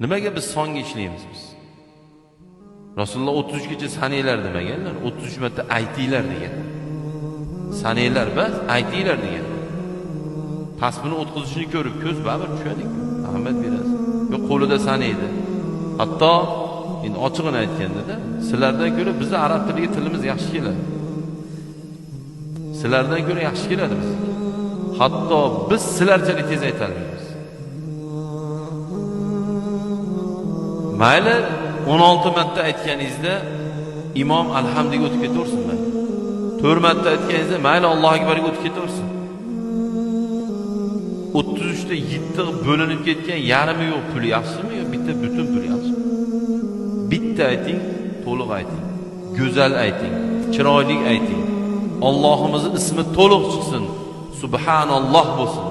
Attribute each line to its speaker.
Speaker 1: nimaga biz songa ishlaymiz biz? Rasululloh o'ttiz uchgacha sananglar demaganlar o'ttiz uch marta aytinglar degan. Sananglar bas aytinglar degan. Tasbihni o'tkazishini ko'rib ko'z baribir tushadiku ahamiyat berasiz yo qo'lida sanaydi hatto endi ochig'ini aytgandada sizlardan ko'ra bizni arab tiliga tilimiz yaxshi keladi. Sizlardan ko'ra yaxshi keladi biz hatto biz sizlarchalik tez aytolmaymiz. Mayli o'n olti marta aytganingizda imom alhamdiga o'tib ketaversin mayli. To'rt marta aytganingizda mayli allohu akbarga o'tib ketaversin. o'ttiz uchta yetti bo'linib ketgan yarmi yo'q pul yaxshimi yo bitta butun pul yaxshimi bitta ayting to'liq ayting go'zal ayting chiroyli ayting. Ollohimizni ismi to'liq chiqsin subhanalloh bo'lsin.